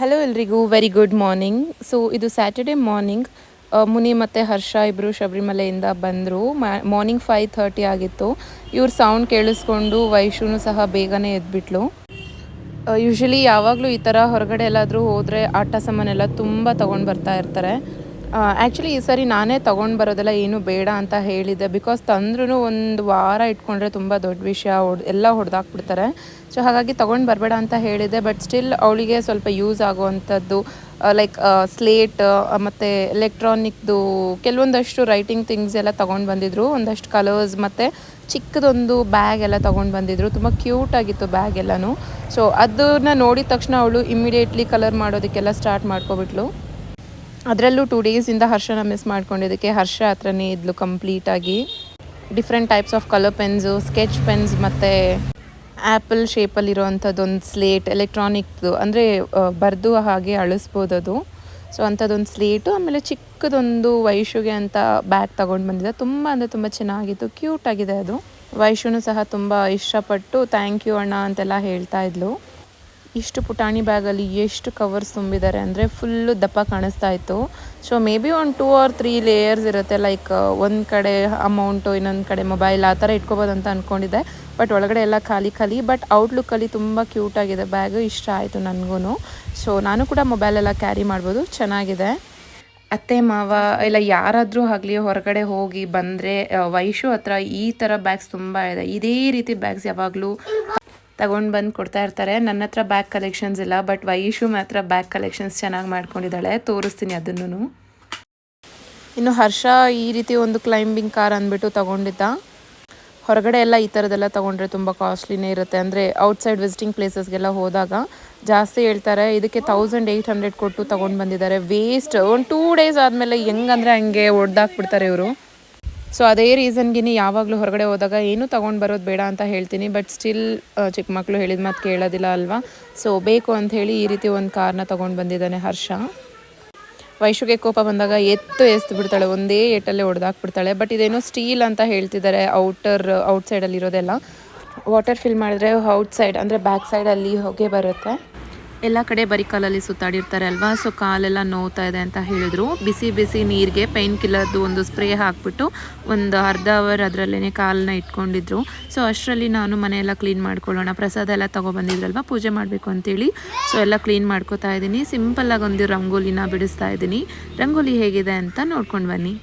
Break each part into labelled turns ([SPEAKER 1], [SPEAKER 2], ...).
[SPEAKER 1] Hello ಎಲ್ರಿಗೂ very good morning so ಇದು Saturday morning Muni ಮತ್ತು ಹರ್ಷ ಇಬ್ಬರು ಶಬರಿಮಲೆಯಿಂದ ಬಂದರು. ಮಾರ್ನಿಂಗ್ ಫೈವ್ ಥರ್ಟಿ ಆಗಿತ್ತು. ಇವ್ರ ಸೌಂಡ್ ಕೇಳಿಸ್ಕೊಂಡು ವೈಶುನು ಸಹ ಬೇಗನೆ ಎದ್ಬಿಟ್ಲು. ಯೂಶ್ವಲಿ ಯಾವಾಗಲೂ ಈ ಥರ ಹೊರಗಡೆ ಎಲ್ಲಾದರೂ ಹೋದರೆ ಆಟ ಸಾಮಾನೆಲ್ಲ ತುಂಬ ತೊಗೊಂಡು ಬರ್ತಾ ಇರ್ತಾರೆ. ಆ್ಯಕ್ಚುಲಿ ಈ ಸರಿ ನಾನೇ ತೊಗೊಂಡು ಬರೋದೆಲ್ಲ ಏನು ಬೇಡ ಅಂತ ಹೇಳಿದ್ದೆ. ಬಿಕಾಸ್ ತಂದ್ರೂ ಒಂದು ವಾರ ಇಟ್ಕೊಂಡ್ರೆ ತುಂಬ ದೊಡ್ಡ ವಿಷಯ, ಹೊಡ್, ಎಲ್ಲ ಹೊಡೆದಾಕ್ಬಿಡ್ತಾರೆ. ಸೊ ಹಾಗಾಗಿ ತೊಗೊಂಡು ಬರಬೇಡ ಅಂತ ಹೇಳಿದ್ದೆ. ಬಟ್ ಸ್ಟಿಲ್ ಅವಳಿಗೆ ಸ್ವಲ್ಪ ಯೂಸ್ ಆಗುವಂಥದ್ದು ಲೈಕ್ ಸ್ಲೇಟ್ ಮತ್ತು ಎಲೆಕ್ಟ್ರಾನಿಕ್ದು ಕೆಲವೊಂದಷ್ಟು ರೈಟಿಂಗ್ ಥಿಂಗ್ಸ್ ಎಲ್ಲ ತೊಗೊಂಡು ಬಂದಿದ್ರು. ಒಂದಷ್ಟು ಕಲರ್ಸ್ ಮತ್ತು ಚಿಕ್ಕದೊಂದು ಬ್ಯಾಗ್ ಎಲ್ಲ ತೊಗೊಂಡು ಬಂದಿದ್ರು. ತುಂಬ ಕ್ಯೂಟ್ ಆಗಿತ್ತು ಬ್ಯಾಗ್ ಎಲ್ಲನೂ. ಸೊ ಅದನ್ನ ನೋಡಿದ ತಕ್ಷಣ ಅವಳು ಇಮ್ಮಿಡಿಯೇಟ್ಲಿ ಕಲರ್ ಮಾಡೋದಕ್ಕೆಲ್ಲ ಸ್ಟಾರ್ಟ್ ಮಾಡ್ಕೊಬಿಟ್ಲು. ಅದರಲ್ಲೂ ಟೂ ಡೇಸಿಂದ ಹರ್ಷನ ಮಿಸ್ ಮಾಡ್ಕೊಂಡಿದ್ದಕ್ಕೆ ಹರ್ಷ ಹತ್ರನೇ ಇದ್ಲು ಕಂಪ್ಲೀಟಾಗಿ different types of colour pens sketch pens ಮತ್ತು ಆ್ಯಪಲ್ ಶೇಪಲ್ಲಿರುವಂಥದ್ದು ಒಂದು ಸ್ಲೇಟ್ ಎಲೆಕ್ಟ್ರಾನಿಕ್ದು ಅಂದರೆ ಬರೆದು ಹಾಗೆ ಅಳಿಸ್ಬೋದು ಅದು. ಸೊ ಅಂಥದ್ದೊಂದು ಸ್ಲೇಟು ಆಮೇಲೆ ಚಿಕ್ಕದೊಂದು ವೈಶುಗೆ ಅಂತ ಬ್ಯಾಗ್ ತೊಗೊಂಡು ಬಂದಿದ್ದೆ ತುಂಬ ಅಂದರೆ ತುಂಬ ಚೆನ್ನಾಗಿತ್ತು ಕ್ಯೂಟ್ ಆಗಿದೆ ಅದು. ವೈಶುನು ಸಹ ತುಂಬ ಇಷ್ಟಪಟ್ಟು ಥ್ಯಾಂಕ್ ಯು ಅಣ್ಣ ಅಂತೆಲ್ಲ ಹೇಳ್ತಾ ಇದ್ಲು. ಇಷ್ಟು ಪುಟಾಣಿ ಬ್ಯಾಗಲ್ಲಿ ಎಷ್ಟು ಕವರ್ಸ್ ತುಂಬಿದ್ದಾರೆ ಅಂದರೆ ಫುಲ್ಲು ದಪ್ಪ ಕಾಣಿಸ್ತಾ ಇತ್ತು. ಸೊ ಮೇ ಬಿ ಒಂದು ಟೂ ಆರ್ ತ್ರೀ ಲೇಯರ್ಸ್ ಇರುತ್ತೆ ಲೈಕ್ ಒಂದು ಕಡೆ ಅಮೌಂಟು ಇನ್ನೊಂದು ಕಡೆ ಮೊಬೈಲ್ ಆ ಥರ ಇಟ್ಕೋಬೋದು ಅಂತ ಅಂದ್ಕೊಂಡಿದ್ದೆ ಬಟ್ ಒಳಗಡೆ ಎಲ್ಲ ಖಾಲಿ ಖಾಲಿ ಬಟ್ ಔಟ್ಲುಕ್ಕಲ್ಲಿ ತುಂಬ ಕ್ಯೂಟಾಗಿದೆ ಬ್ಯಾಗು ಇಷ್ಟ ಆಯಿತು ನನಗೂ ಸೊ ನಾನು ಕೂಡ ಮೊಬೈಲೆಲ್ಲ ಕ್ಯಾರಿ ಮಾಡ್ಬೋದು. ಚೆನ್ನಾಗಿದೆ. ಅತ್ತೆ, ಮಾವ, ಇಲ್ಲ ಯಾರಾದರೂ ಆಗಲಿ ಹೊರಗಡೆ ಹೋಗಿ ಬಂದರೆ ವೈಶು ಹತ್ರ ಈ ಥರ ಬ್ಯಾಗ್ಸ್ ತುಂಬ ಇದೆ. ಇದೇ ರೀತಿ ಬ್ಯಾಗ್ಸ್ ಯಾವಾಗಲೂ ತಗೊಂಡು ಬಂದು ಕೊಡ್ತಾ ಇರ್ತಾರೆ. ನನ್ನ ಹತ್ರ ಬ್ಯಾಗ್ ಕಲೆಕ್ಷನ್ಸ್ ಇಲ್ಲ ಬಟ್ ವೈಶು ಮಾತ್ರ ಬ್ಯಾಗ್ ಕಲೆಕ್ಷನ್ಸ್ ಚೆನ್ನಾಗಿ ಮಾಡ್ಕೊಂಡಿದ್ದಾಳೆ. ತೋರಿಸ್ತೀನಿ ಅದನ್ನು ಇನ್ನು ಹರ್ಷ ಈ ರೀತಿ ಒಂದು ಕ್ಲೈಂಬಿಂಗ್ ಕಾರ್ ಅಂದ್ಬಿಟ್ಟು ತಗೊಂಡಿದ್ದ. ಹೊರಗಡೆ ಎಲ್ಲ ಈ ಥರದ್ದೆಲ್ಲ ತೊಗೊಂಡ್ರೆ ತುಂಬ ಕಾಸ್ಟ್ಲಿನೇ ಇರುತ್ತೆ. ಅಂದರೆ ಔಟ್ಸೈಡ್ ವಿಸಿಟಿಂಗ್ ಪ್ಲೇಸಸ್ಗೆಲ್ಲ ಹೋದಾಗ ಜಾಸ್ತಿ ಹೇಳ್ತಾರೆ, ಇದಕ್ಕೆ ತೌಸಂಡ್ ಏಯ್ಟ್ ಹಂಡ್ರೆಡ್ ಕೊಟ್ಟು ತೊಗೊಂಡು ಬಂದಿದ್ದಾರೆ. ವೇಸ್ಟ್ ಒಂದು ಟೂ ಡೇಸ್ ಆದಮೇಲೆ ಹೆಂಗಂದರೆ ಹಂಗೆ ಒಡ್ದಾಕ್ಬಿಡ್ತಾರೆ ಇವರು. ಸೊ ಅದೇ ರೀಸನ್ಗೆ ಯಾವಾಗಲೂ ಹೊರಗಡೆ ಹೋದಾಗ ಏನೂ ತೊಗೊಂಡು ಬರೋದು ಬೇಡ ಅಂತ ಹೇಳ್ತೀನಿ. ಬಟ್ ಸ್ಟಿಲ್ ಚಿಕ್ಕ ಮಕ್ಕಳು ಹೇಳಿದ ಮಾತು ಕೇಳೋದಿಲ್ಲ ಅಲ್ವಾ? ಸೊ ಬೇಕು ಅಂತ ಹೇಳಿ ಈ ರೀತಿ ಒಂದು ಕಾರ್ನ ತೊಗೊಂಡು ಬಂದಿದ್ದಾನೆ ಹರ್ಷ. ವೈಶುಗೆ ಕೋಪ ಬಂದಾಗ ಎತ್ತು ಎಸ್ತು ಬಿಡ್ತಾಳೆ, ಒಂದೇ ಏಟಲ್ಲೇ ಹೊಡೆದಾಕ್ಬಿಡ್ತಾಳೆ ಬಟ್ ಇದೇನೋ ಸ್ಟೀಲ್ ಅಂತ ಹೇಳ್ತಿದ್ದಾರೆ ಔಟರ್ ಔಟ್ಸೈಡಲ್ಲಿ ಇರೋದೆಲ್ಲ ವಾಟರ್ ಫಿಲ್ ಮಾಡಿದ್ರೆ ಔಟ್ ಸೈಡ್ ಅಂದರೆ ಬ್ಯಾಕ್ ಸೈಡಲ್ಲಿ ಹೊಗೆ ಬರುತ್ತೆ. ಎಲ್ಲ ಕಡೆ ಬರೀ ಕಾಲಲ್ಲಿ ಸುತ್ತಾಡಿರ್ತಾರೆ ಅಲ್ವಾ? ಸೊ ಕಾಲೆಲ್ಲ ನೋವ್ತಾ ಇದೆ ಅಂತ ಹೇಳಿದ್ರು. ಬಿಸಿ ಬಿಸಿ ನೀರಿಗೆ ಪೈನ್ ಕಿಲ್ಲರ್ದು ಒಂದು ಸ್ಪ್ರೇ ಹಾಕ್ಬಿಟ್ಟು ಒಂದು ಅರ್ಧ ಅವರ್ ಅದರಲ್ಲೇ ಕಾಲನ್ನ ಇಟ್ಕೊಂಡಿದ್ರು. ಸೊ ಅಷ್ಟರಲ್ಲಿ ನಾನು ಮನೆಯೆಲ್ಲ ಕ್ಲೀನ್ ಮಾಡ್ಕೊಳ್ಳೋಣ. ಪ್ರಸಾದ ಎಲ್ಲ ತೊಗೊಬಂದಿದ್ರಲ್ವ? ಪೂಜೆ ಮಾಡಬೇಕು ಅಂತೇಳಿ. ಸೊ ಎಲ್ಲ ಕ್ಲೀನ್ ಮಾಡ್ಕೋತಾ ಇದ್ದೀನಿ. ಸಿಂಪಲ್ಲಾಗಿ ಒಂದು ರಂಗೋಲಿನ ಬಿಡಿಸ್ತಾ ಇದ್ದೀನಿ. ರಂಗೋಲಿ ಹೇಗಿದೆ ಅಂತ ನೋಡ್ಕೊಂಡು ಬನ್ನಿ.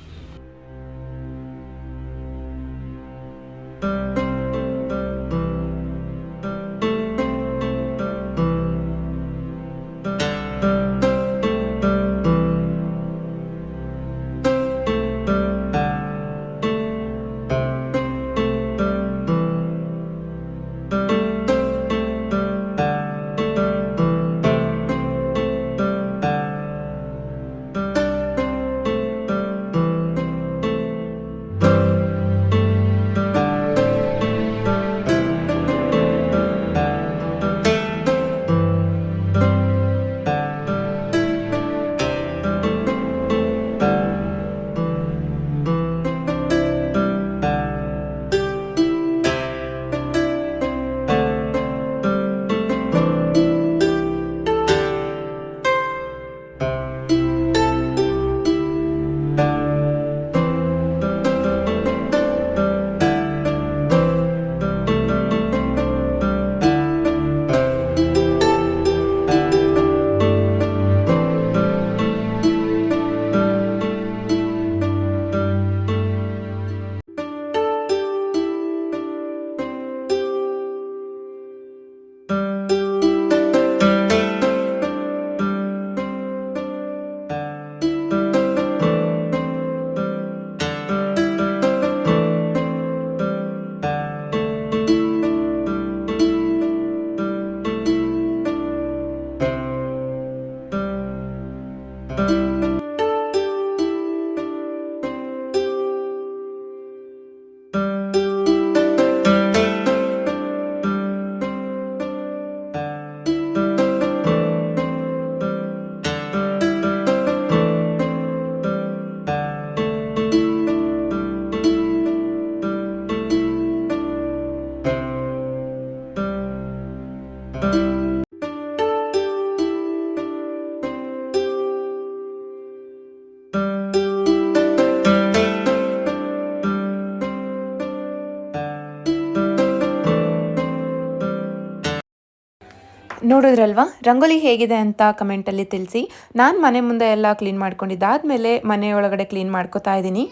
[SPEAKER 1] ನೋಡಿದ್ರಲ್ವಾ? ರಂಗೋಲಿ ಹೇಗಿದೆ ಅಂತ ಕಮೆಂಟಲ್ಲಿ ತಿಳಿಸಿ. ನಾನು ಮನೆ ಮುಂದೆ ಎಲ್ಲ ಕ್ಲೀನ್ ಮಾಡ್ಕೊಂಡಿದ್ದಾದಮೇಲೆ ಮನೆಯೊಳಗಡೆ ಕ್ಲೀನ್ ಮಾಡ್ಕೋತಾ ಇದ್ದೀನಿ.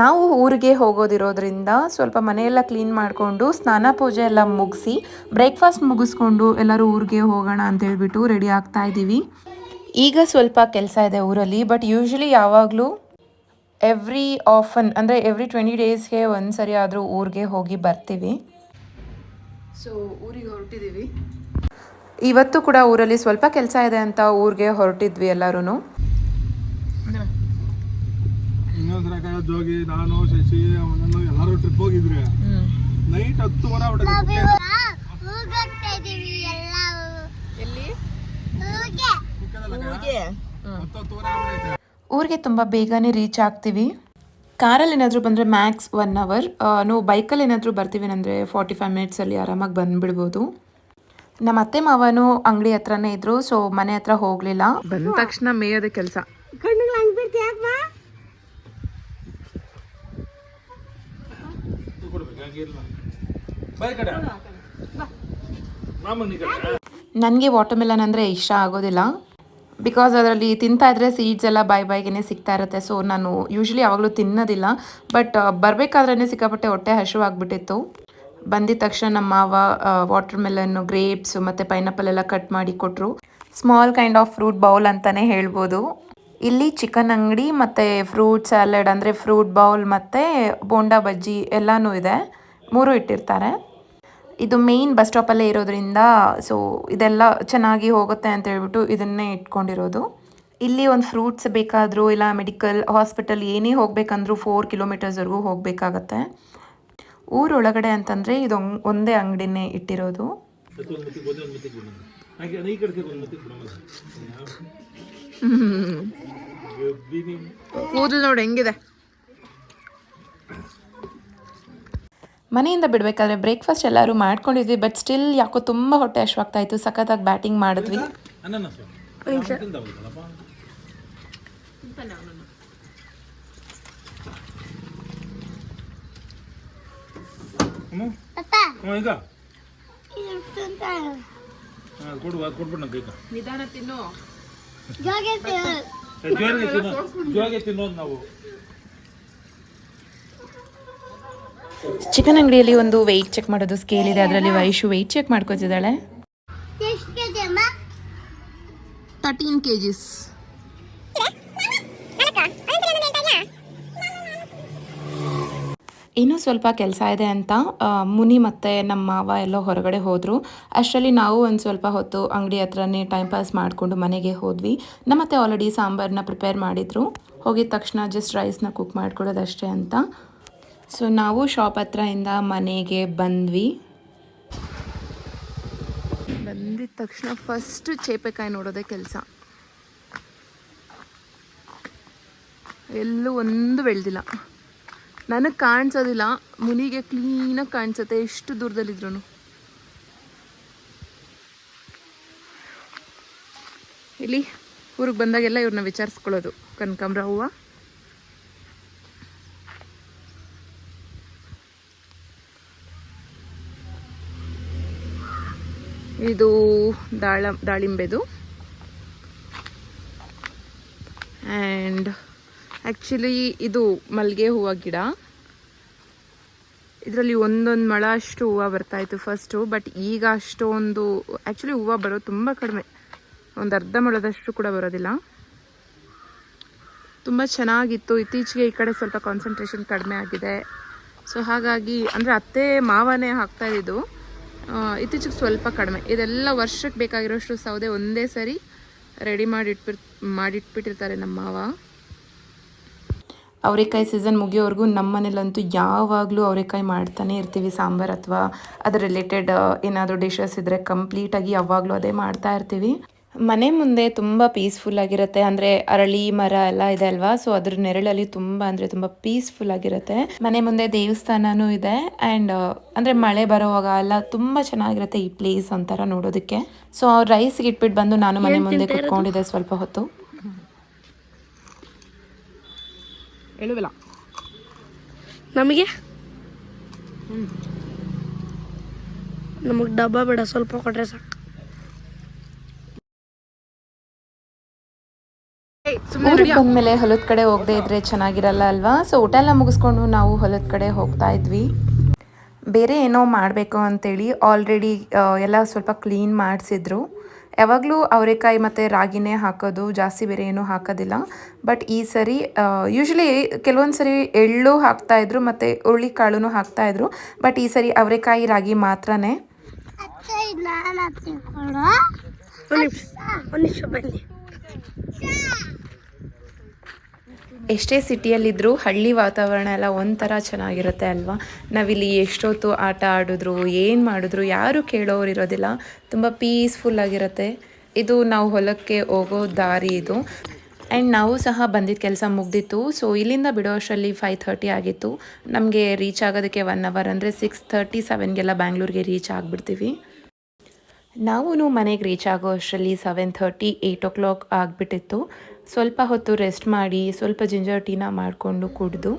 [SPEAKER 1] ನಾವು ಊರಿಗೆ ಹೋಗೋದಿರೋದ್ರಿಂದ ಸ್ವಲ್ಪ ಮನೆಯೆಲ್ಲ ಕ್ಲೀನ್ ಮಾಡಿಕೊಂಡು ಸ್ನಾನ ಪೂಜೆ ಎಲ್ಲ ಮುಗಿಸಿ ಬ್ರೇಕ್ಫಾಸ್ಟ್ ಮುಗಿಸ್ಕೊಂಡು ಎಲ್ಲರೂ ಊರಿಗೆ ಹೋಗೋಣ ಅಂತ ಹೇಳ್ಬಿಟ್ಟು ರೆಡಿ ಆಗ್ತಾ ಇದ್ದೀವಿ. ಈಗ ಸ್ವಲ್ಪ ಕೆಲಸ ಇದೆ ಊರಲ್ಲಿ, ಬಟ್ ಯೂಶ್ವಲಿ ಯಾವಾಗಲೂ ಎವ್ರಿ ಆಫನ್ ಅಂದರೆ ಎವ್ರಿ ಟ್ವೆಂಟಿ ಡೇಸ್ಗೆ ಒಂದು ಸರಿ ಆದರೂ ಊರಿಗೆ ಹೋಗಿ ಬರ್ತೀವಿ. ಸೊ ಊರಿಗೆ ಹೊರಟಿದ್ದೀವಿ. ಇವತ್ತು ಕೂಡ ಊರಲ್ಲಿ ಸ್ವಲ್ಪ ಕೆಲಸ ಇದೆ ಅಂತ ಊರಿಗೆ ಹೊರಟಿದ್ವಿ ಎಲ್ಲರೂ
[SPEAKER 2] ಜೋಗಿ ನಾನು ಶಶಿ ಅವನನ್ನು ಟ್ರಿಪ್ ಹೋಗಿದ್ರೆ ನೈಟ್ ಹತ್ತು
[SPEAKER 1] ಊರಿಗೆ. ತುಂಬ ಬೇಗನೆ ರೀಚ್ ಆಗ್ತೀವಿ. ಕಾರಲ್ಲಿ ಏನಾದರೂ ಬಂದರೆ ಮ್ಯಾಕ್ಸ್ ಒನ್ ಅವರ್ ನಾವು ಬೈಕಲ್ಲಿ ಏನಾದರೂ ಬರ್ತೀವಿ ಅಂದರೆ ಫಾರ್ಟಿ ಫೈವ್ ಮಿನಿಟ್ಸಲ್ಲಿ ಆರಾಮಾಗಿ ಬಂದುಬಿಡ್ಬೋದು. ನಮ್ಮ ಅತ್ತೆ ಮಾವನು ಅಂಗಡಿ ಹತ್ರನೇ ಇದ್ರು ಸೊ ಮನೆ ಹತ್ರ ಹೋಗ್ಲಿಲ್ಲ. ಬಂದ ತಕ್ಷಣ ಮೇಯೋದ ಕೆಲಸ. ನನ್ಗೆ ವಾಟರ್ ಅಂದರೆ ಇಷ್ಟ ಆಗೋದಿಲ್ಲ. ಬಿಕಾಸ್ ಅದರಲ್ಲಿ ತಿಂತಾ ಇದ್ರೆ ಸೀಡ್ಸ್ ಎಲ್ಲ ಬೈ ಬೈಗೆನೆ ಸಿಗ್ತಾ ಇರುತ್ತೆ ಸೊ ನಾನು ಯೂಶ್ವಲಿ ಯಾವಾಗಲೂ ತಿನ್ನೋದಿಲ್ಲ. ಬಟ್ ಬರ್ಬೇಕಾದ್ರೆ ಸಿಕ್ಕಾಪಟ್ಟೆ ಹೊಟ್ಟೆ ಹಸಿವಾಗ್ಬಿಟ್ಟಿತ್ತು ಬಂದಿದ ತಕ್ಷಣ ನಮ್ಮ ಮಾವ ವಾಟರ್ಮೆಲನ್ನು ಗ್ರೇಪ್ಸ್ ಮತ್ತು ಪೈನಾಪಲ್ ಎಲ್ಲ ಕಟ್ ಮಾಡಿ ಕೊಟ್ಟರು small kind of fruit bowl ಅಂತಲೇ ಹೇಳ್ಬೋದು. ಇಲ್ಲಿ ಚಿಕನ್ ಅಂಗಡಿ ಮತ್ತು ಫ್ರೂಟ್ ಸ್ಯಾಲಡ್ ಅಂದರೆ ಫ್ರೂಟ್ ಬೌಲ್ ಮತ್ತು ಬೋಂಡಾ ಬಜ್ಜಿ ಎಲ್ಲನೂ ಇದೆ. ಮೂರು ಇಟ್ಟಿರ್ತಾರೆ. ಇದು ಮೇಯ್ನ್ ಬಸ್ ಸ್ಟಾಪಲ್ಲೇ ಇರೋದ್ರಿಂದ ಸೊ ಇದೆಲ್ಲ ಚೆನ್ನಾಗಿ ಹೋಗುತ್ತೆ ಅಂತ ಹೇಳ್ಬಿಟ್ಟು ಇದನ್ನೇ ಇಟ್ಕೊಂಡಿರೋದು. ಇಲ್ಲಿ ಒಂದು ಫ್ರೂಟ್ಸ್ ಬೇಕಾದರೂ, ಇಲ್ಲ ಮೆಡಿಕಲ್ ಹಾಸ್ಪಿಟಲ್ ಏನೇ ಹೋಗಬೇಕಂದ್ರೂ ಫೋರ್ ಕಿಲೋಮೀಟರ್ಸ್ವರೆಗೂ ಹೋಗಬೇಕಾಗತ್ತೆ. ಊರೊಳಗಡೆ ಅಂತಂದರೆ ಇದು ಒಂದೇ ಅಂಗಡಿನೇ ಇಟ್ಟಿರೋದು. ಕೂದಲು ನೋಡಿ ಹೆಂಗಿದೆ? ಮನೆಯಿಂದ ಬಿಡಬೇಕಾದ್ರೆ ಬ್ರೇಕ್ಫಾಸ್ಟ್ ಎಲ್ಲರೂ ಮಾಡ್ಕೊಂಡಿದ್ವಿ ಬಟ್ ಸ್ಟಿಲ್ ಯಾಕೋ ತುಂಬ ಹೊಟ್ಟೆ ಹಶ್ವಾಗ್ತಾ ಇತ್ತು ಸಖತ್ತಾಗಿ ಬ್ಯಾಟಿಂಗ್ ಮಾಡಿದ್ವಿ.
[SPEAKER 2] ಹ್ಞೂ ಈಗ? ಹಾಂ ಕೊಡು ಅದು ಕೊಟ್ಬಿಟ್ಟು ನಂಗೆ ಈಗ.
[SPEAKER 1] ನಿಧಾನ ತಿನ್ನು.
[SPEAKER 3] ಜೋಗೆ
[SPEAKER 2] ಜೋರಿಗೆ ತಿನ್ನೋ. ಜೋಗೆ ತಿನ್ನೋದು ನಾವು.
[SPEAKER 1] ಚಿಕನ್ ಅಂಗಡಿಯಲ್ಲಿ ಒಂದು ವೆಯ್ಟ್ ಚೆಕ್ ಮಾಡೋದು ಸ್ಕೇಲ್ ಇದೆ. ಅದರಲ್ಲಿ ವೈಶು ವೆಯ್ಟ್ ಚೆಕ್ ಮಾಡ್ಕೋತಿದ್ದಾಳೆ.
[SPEAKER 3] ಎಷ್ಟು ಕೆ ಅಮ್ಮ?
[SPEAKER 1] ತರ್ಟೀನ್ ಕೆ ಜಿಸ್ ಇನ್ನೂ ಸ್ವಲ್ಪ ಕೆಲಸ ಇದೆ ಅಂತ ಮುನಿ ಮತ್ತು ನಮ್ಮ ಮಾವ ಎಲ್ಲ ಹೊರಗಡೆ ಹೋದರು. ಅಷ್ಟರಲ್ಲಿ ನಾವು ಒಂದು ಸ್ವಲ್ಪ ಹೊತ್ತು ಅಂಗಡಿ ಹತ್ರನೇ ಟೈಮ್ ಪಾಸ್ ಮಾಡಿಕೊಂಡು ಮನೆಗೆ ಹೋದ್ವಿ. ನಮ್ಮತ್ತೆ ಆಲ್ರೆಡಿ ಸಾಂಬಾರನ್ನ ಪ್ರಿಪೇರ್ ಮಾಡಿದರು. ಹೋಗಿದ ತಕ್ಷಣ ಜಸ್ಟ್ ರೈಸ್ನ ಕುಕ್ ಮಾಡ್ಕೊಳ್ಳೋದಷ್ಟೇ ಅಂತ. ಸೊ ನಾವು ಶಾಪ್ ಹತ್ರದಿಂದ ಮನೆಗೆ ಬಂದ್ವಿ. ಬಂದಿದ ತಕ್ಷಣ ಫಸ್ಟ್ ಚೇಪೆಕಾಯಿ ನೋಡೋದೇ ಕೆಲಸ. ಎಲ್ಲೂ ಒಂದು ಬೆಳೆದಿಲ್ಲ. ನನಗೆ ಕಾಣಿಸೋದಿಲ್ಲ, ಮುನಿಗೆ ಕ್ಲೀನಾಗಿ ಕಾಣಿಸುತ್ತೆ ಎಷ್ಟು ದೂರದಲ್ಲಿದ್ರು ಇಲ್ಲಿ ಊರಿಗೆ ಬಂದಾಗೆಲ್ಲ ಇವ್ರನ್ನ ವಿಚಾರಿಸ್ಕೊಳ್ಳೋದು, ಕನಕಾಂಬ್ರ ಹೂವು. ಇದು ದಾಳ, ದಾಳಿಂಬೆದು. ಆ್ಯಂಡ್ ಆ್ಯಕ್ಚುಲಿ ಇದು ಮಲ್ಲಿಗೆ ಹೂವು ಗಿಡ. ಇದರಲ್ಲಿ ಒಂದೊಂದು ಮಳ ಅಷ್ಟು ಹೂವು ಬರ್ತಾಯಿತ್ತು ಫಸ್ಟು ಬಟ್ ಈಗ ಅಷ್ಟೊಂದು ಆ್ಯಕ್ಚುಲಿ ಹೂವು ಬರೋದು ತುಂಬ ಕಡಿಮೆ. ಒಂದು ಅರ್ಧ ಮಳದಷ್ಟು ಕೂಡ ಬರೋದಿಲ್ಲ. ತುಂಬ ಚೆನ್ನಾಗಿತ್ತು. ಇತ್ತೀಚೆಗೆ ಈ ಕಡೆ ಸ್ವಲ್ಪ ಕಾನ್ಸಂಟ್ರೇಷನ್ ಕಡಿಮೆ ಆಗಿದೆ. ಸೊ ಹಾಗಾಗಿ, ಅಂದರೆ ಅತ್ತೆ ಮಾವನೇ ಹಾಕ್ತಾ ಇದ್ದಿದ್ದು ಇತ್ತೀಚೆಗೆ ಸ್ವಲ್ಪ ಕಡಿಮೆ. ಇದೆಲ್ಲ ವರ್ಷಕ್ಕೆ ಬೇಕಾಗಿರೋಷ್ಟು ಸೌದೆ ಒಂದೇ ಸರಿ ರೆಡಿ ಮಾಡಿಟ್ಬಿರ್, ಮಾಡಿಟ್ಬಿಟ್ಟಿರ್ತಾರೆ ನಮ್ಮ ಮಾವ. ಅವರೆಕಾಯಿ ಸೀಸನ್ ಮುಗಿಯೋವರೆಗೂ ನಮ್ಮ ಮನೇಲಂತೂ ಯಾವಾಗಲೂ ಅವರೆಕಾಯಿ ಮಾಡ್ತಾನೆ ಇರ್ತೀವಿ. ಸಾಂಬಾರು ಅಥವಾ ಅದರ ರಿಲೇಟೆಡ್ ಏನಾದರೂ ಡಿಶಸ್ ಇದ್ದರೆ ಕಂಪ್ಲೀಟಾಗಿ ಯಾವಾಗಲೂ ಅದೇ ಮಾಡ್ತಾ ಇರ್ತೀವಿ. ಮನೆ ಮುಂದೆ ತುಂಬ ಪೀಸ್ಫುಲ್ ಆಗಿರುತ್ತೆ. ಅಂದರೆ ಅರಳಿ ಮರ ಎಲ್ಲ ಇದೆ ಅಲ್ವಾ? ಸೊ ಅದ್ರ ನೆರಳಲ್ಲಿ ತುಂಬ ಅಂದರೆ ತುಂಬ ಪೀಸ್ಫುಲ್ ಆಗಿರುತ್ತೆ. ಮನೆ ಮುಂದೆ ದೇವಸ್ಥಾನನೂ ಇದೆ. ಆ್ಯಂಡ್ ಅಂದರೆ ಮಳೆ ಬರೋವಾಗ ಎಲ್ಲ ತುಂಬ ಚೆನ್ನಾಗಿರುತ್ತೆ ಈ ಪ್ಲೇಸ್ ಒಂಥರ ನೋಡೋದಕ್ಕೆ. ಸೊ ರೈಸ್ಗೆ ಇಟ್ಬಿಟ್ಟು ಬಂದು ನಾನು ಮನೆ ಮುಂದೆ ಕುತ್ಕೊಂಡಿದ್ದೆ ಸ್ವಲ್ಪ ಹೊತ್ತು. ಎಳುವಿಲ್ಲ.
[SPEAKER 3] ನಮಗೆ? ನಮಗೆ ಡಬ್ಬ ಬೇಡ ಸ್ವಲ್ಪ ಕೊಟ್ರೆ ಸಾಕು.
[SPEAKER 1] ಊರಿಗೆ ಬಂದ್ಮೇಲೆ ಹೊಲದ ಕಡೆ ಹೋಗದೆ ಇದ್ರೆ ಚೆನ್ನಾಗಿರಲ್ಲ ಅಲ್ವಾ? ಸೊ ಊಟ ಎಲ್ಲ ಮುಗಿಸ್ಕೊಂಡು ನಾವು ಹೊಲದ ಕಡೆ ಹೋಗ್ತಾ ಇದ್ವಿ. ಬೇರೆ ಏನೋ ಮಾಡಬೇಕು ಅಂತೇಳಿ ಆಲ್ರೆಡಿ ಎಲ್ಲ ಸ್ವಲ್ಪ ಕ್ಲೀನ್ ಮಾಡಿಸಿದ್ರು. ಯಾವಾಗಲೂ ಅವರೆಕಾಯಿ ಮತ್ತು ರಾಗಿನೇ ಹಾಕೋದು ಜಾಸ್ತಿ ಬೇರೆ ಏನೂ ಹಾಕೋದಿಲ್ಲ. ಬಟ್ ಈ ಸರಿ ಯೂಶ್ವಲಿ ಕೆಲವೊಂದು ಸರಿ ಎಳ್ಳು ಹಾಕ್ತಾಯಿದ್ರು ಮತ್ತು ಹುರುಳಿ ಕಾಳು ಹಾಕ್ತಾಯಿದ್ರು ಬಟ್ ಈ ಸರಿ ಅವರೆಕಾಯಿ ರಾಗಿ ಮಾತ್ರನೇ.
[SPEAKER 3] ಬನ್ನಿ.
[SPEAKER 1] ಎಷ್ಟೇ ಸಿಟಿಯಲ್ಲಿದ್ದರೂ ಹಳ್ಳಿ ವಾತಾವರಣ ಎಲ್ಲ ಒಂಥರ ಚೆನ್ನಾಗಿರುತ್ತೆ ಅಲ್ವಾ? ನಾವಿಲ್ಲಿ ಎಷ್ಟೊತ್ತು ಆಟ ಆಡಿದ್ರು, ಏನು ಮಾಡಿದ್ರು, ಯಾರೂ ಕೇಳೋರು ಇರೋದಿಲ್ಲ. ತುಂಬ ಪೀಸ್ಫುಲ್ ಆಗಿರುತ್ತೆ. ಇದು ನಾವು ಹೊಲಕ್ಕೆ ಹೋಗೋ ದಾರಿ ಇದು. ಆ್ಯಂಡ್ ನಾವು ಸಹ ಬಂದಿದ್ದ ಕೆಲಸ ಮುಗ್ದಿತ್ತು. ಸೊ ಇಲ್ಲಿಂದ ಬಿಡೋ ಅಷ್ಟರಲ್ಲಿ ಫೈವ್ ಥರ್ಟಿ ಆಗಿತ್ತು. ನಮಗೆ ರೀಚ್ ಆಗೋದಕ್ಕೆ ಒನ್ ಅವರ್ ಅಂದರೆ ಸಿಕ್ಸ್ ಥರ್ಟಿ ಸೆವೆನ್ಗೆಲ್ಲ ಬ್ಯಾಂಗ್ಳೂರಿಗೆ ರೀಚ್ ಆಗಿಬಿಡ್ತೀವಿ. ನಾವು ಮನೆಗೆ ರೀಚ್ ಆಗೋ ಅಷ್ಟರಲ್ಲಿ seven thirty eight o'clock ಆಗಿಬಿಟ್ಟಿತ್ತು. ಸ್ವಲ್ಪ ಹೊತ್ತು ರೆಸ್ಟ್ ಮಾಡಿ, ಸ್ವಲ್ಪ ಜಿಂಜರ್ ಟೀನ ಮಾಡಿಕೊಂಡು ಕುಡಿದು,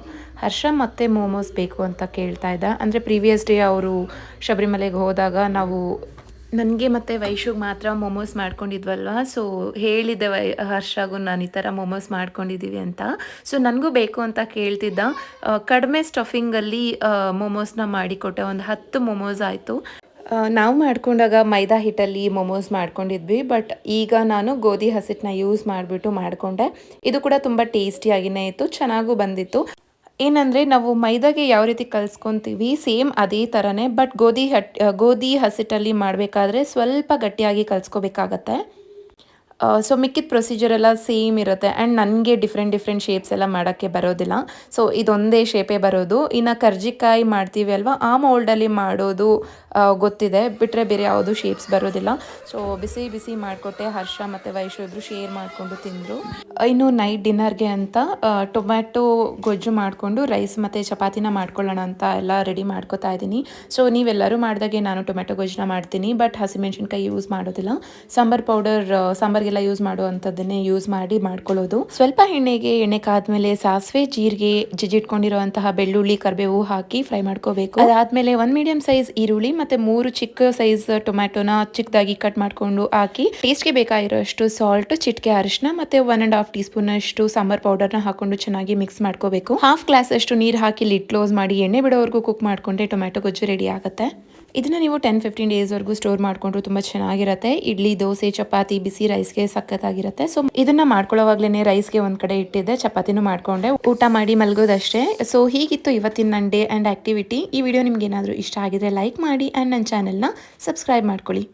[SPEAKER 1] ಹರ್ಷ ಮತ್ತೆ ಮೋಮೋಸ್ ಬೇಕು ಅಂತ ಕೇಳ್ತಾ ಇದ್ದ. ಅಂದರೆ ಪ್ರೀವಿಯಸ್ ಡೇ ಅವರು ಶಬರಿಮಲೆಗೆ ಹೋದಾಗ ನಾವು, ನನಗೆ ಮತ್ತು ವೈಶುಗೆ ಮಾತ್ರ ಮೋಮೋಸ್ ಮಾಡ್ಕೊಂಡಿದ್ವಲ್ವ? ಸೊ ಹೇಳಿದ್ದೆ ವೈ, ಹರ್ಷಾಗೂ ನಾನು ಈ ಥರ ಮೋಮೋಸ್ ಮಾಡ್ಕೊಂಡಿದ್ದೀವಿ ಅಂತ. ಸೊ ನನಗೂ ಬೇಕು ಅಂತ ಕೇಳ್ತಿದ್ದ. ಕಡಿಮೆ ಸ್ಟಫಿಂಗಲ್ಲಿ ಮೋಮೋಸ್ನ ಮಾಡಿಕೊಟ್ಟೆ. ಒಂದು ಹತ್ತು ಮೋಮೋಸ್ ಆಯಿತು. ನಾವು ಮಾಡ್ಕೊಂಡಾಗ ಮೈದಾ ಹಿಟ್ಟಲ್ಲಿ ಮೊಮೋಸ್ ಮಾಡ್ಕೊಂಡಿದ್ವಿ ಬಟ್ ಈಗ ನಾನು ಗೋಧಿ ಹಸಿಟ್ಟನ್ನ ಯೂಸ್ ಮಾಡಿಬಿಟ್ಟು ಮಾಡಿಕೊಂಡೆ. ಇದು ಕೂಡ ತುಂಬ ಟೇಸ್ಟಿಯಾಗಿನೇ ಇತ್ತು, ಚೆನ್ನಾಗೂ ಬಂದಿತ್ತು. ಏನಂದರೆ ನಾವು ಮೈದಾಗೆ ಯಾವ ರೀತಿ ಕಲ್ಸ್ಕೊತೀವಿ ಸೇಮ್ ಅದೇ ಥರನೇ ಬಟ್ ಗೋಧಿ ಹಟ್, ಗೋಧಿ ಹಸಿಟ್ಟಲ್ಲಿ ಮಾಡಬೇಕಾದ್ರೆ ಸ್ವಲ್ಪ ಗಟ್ಟಿಯಾಗಿ ಕಲಿಸ್ಕೋಬೇಕಾಗತ್ತೆ. ಸೊ ಮಿಕ್ಕಿದ ಪ್ರೊಸೀಜರ್ ಎಲ್ಲ ಸೇಮ್ ಇರುತ್ತೆ ಆ್ಯಂಡ್ ನನಗೆ ಡಿಫ್ರೆಂಟ್ ಡಿಫ್ರೆಂಟ್ ಶೇಪ್ಸ್ ಎಲ್ಲ ಮಾಡೋಕ್ಕೆ ಬರೋದಿಲ್ಲ. ಸೊ ಇದೊಂದೇ ಶೇಪೇ ಬರೋದು. ಇನ್ನು ಕರ್ಜಿಕಾಯಿ ಮಾಡ್ತೀವಿ ಅಲ್ವಾ? ಆ ಮೋಲ್ಡಲ್ಲಿ ಮಾಡೋದು ಗೊತ್ತಿದೆ. ಬಿಟ್ಟರೆ ಬೇರೆ ಯಾವುದು ಶೇಪ್ಸ್ ಬರೋದಿಲ್ಲ. ಸೊ ಬಿಸಿ ಬಿಸಿ ಮಾಡಿಕೊಟ್ಟೆ ಹರ್ಷ ಮತ್ತು ವೈಶು ಇಬ್ಬರು ಶೇರ್ ಮಾಡಿಕೊಂಡು ತಿಂದರು. ಇನ್ನು ನೈಟ್ ಡಿನ್ನರ್ಗೆ ಅಂತ ಟೊಮ್ಯಾಟೊ ಗೊಜ್ಜು ಮಾಡಿಕೊಂಡು ರೈಸ್ ಮತ್ತು ಚಪಾತಿನ ಮಾಡ್ಕೊಳ್ಳೋಣ ಅಂತ ಎಲ್ಲ ರೆಡಿ ಮಾಡ್ಕೊತಾ ಇದ್ದೀನಿ. ಸೊ ನೀವೆಲ್ಲರೂ ಮಾಡಿದಾಗೆ ನಾನು ಟೊಮೆಟೊ ಗೊಜ್ಜನ್ನ ಮಾಡ್ತೀನಿ ಬಟ್ ಹಸಿಮೆಣ್ಸಿನ್ಕಾಯಿ ಯೂಸ್ ಮಾಡೋದಿಲ್ಲ. ಸಾಂಬಾರ್ ಪೌಡರ್ ಸಾಂಬಾರ್ಗೆಲ್ಲ ಯೂಸ್ ಮಾಡುವಂಥದ್ದನ್ನೇ ಯೂಸ್ ಮಾಡಿ ಮಾಡ್ಕೊಳ್ಳೋದು. ಸ್ವಲ್ಪ ಎಣ್ಣೆಗೆ, ಎಣ್ಣೆ ಕಾದ್ಮೇಲೆ ಸಾಸಿವೆ, ಜೀರಿಗೆ ಜಜ್ಜಿಟ್ಕೊಂಡಿರುವಂತಹ ಬೆಳ್ಳುಳ್ಳಿ, ಕರಿಬೇವು ಹಾಕಿ ಫ್ರೈ ಮಾಡ್ಕೋಬೇಕು. ಅದಾದ್ಮೇಲೆ ಒಂದ್ ಮೀಡಿಯಂ ಸೈಜ್ ಈರುಳ್ಳಿ ಮತ್ತೆ ಮೂರು ಚಿಕ್ಕ ಸೈಜ್ ಟೊಮ್ಯಾಟೊನ ಚಿಕ್ಕದಾಗಿ ಕಟ್ ಮಾಡ್ಕೊಂಡು ಹಾಕಿ ಟೇಸ್ಟ್ಗೆ ಬೇಕಾಗಿರೋಷ್ಟು ಸಾಲ್ಟ್ ಚಿಟಿಕೆ ಅರಿಶಿನ ಮತ್ತೆ one and half teaspoon ಅಷ್ಟು ಸಾಂಬಾರ್ ಪೌಡರ್ನ ಹಾಕೊಂಡು ಚೆನ್ನಾಗಿ ಮಿಕ್ಸ್ ಮಾಡ್ಕೋಬೇಕು. ಹಾಫ್ ಗ್ಲಾಸ್ ಅಷ್ಟು ನೀರು ಹಾಕಿ ಲಿಡ್ ಕ್ಲೋಸ್ ಮಾಡಿ ಎಣ್ಣೆ ಬಿಡೋವರೆಗೂ ಕುಕ್ ಮಾಡ್ಕೊಂಡೆ ಟೊಮ್ಯಾಟೊ ಗೊಜ್ಜು ರೆಡಿ ಆಗುತ್ತೆ. ಇದನ್ನ ನೀವು ಟೆನ್ ಫಿಫ್ಟೀನ್ ಡೇಸ್ವರೆಗೂ ಸ್ಟೋರ್ ಮಾಡಿಕೊಂಡ್ರು ತುಂಬ ಚೆನ್ನಾಗಿರುತ್ತೆ. ಇಡ್ಲಿ, ದೋಸೆ, ಚಪಾತಿ, ಬಿಸಿ ರೈಸ್ಗೆ ಸಖತ್ತಾಗಿರುತ್ತೆ. ಸೊ ಇದನ್ನ ಮಾಡ್ಕೊಳ್ಳೋವಾಗ್ಲೇ ರೈಸ್ಗೆ ಒಂದ್ ಕಡೆ ಇಟ್ಟಿದ್ದೆ, ಚಪಾತಿನೂ ಮಾಡ್ಕೊಂಡೆ. ಊಟ ಮಾಡಿ ಮಲಗೋದಷ್ಟೇ. ಸೊ ಹೀಗಿತ್ತು ಇವತ್ತಿನ ನನ್ನ ಡೇ ಆ್ಯಂಡ್ ಆಕ್ಟಿವಿಟಿ ಈ ವಿಡಿಯೋ ನಿಮ್ಗೆ ಏನಾದರೂ ಇಷ್ಟ ಆಗಿದ್ರೆ ಲೈಕ್ ಮಾಡಿ ಆ್ಯಂಡ್ ನನ್ನ ಚಾನೆಲ್ನ ಸಬ್ಸ್ಕ್ರೈಬ್ ಮಾಡ್ಕೊಳ್ಳಿ.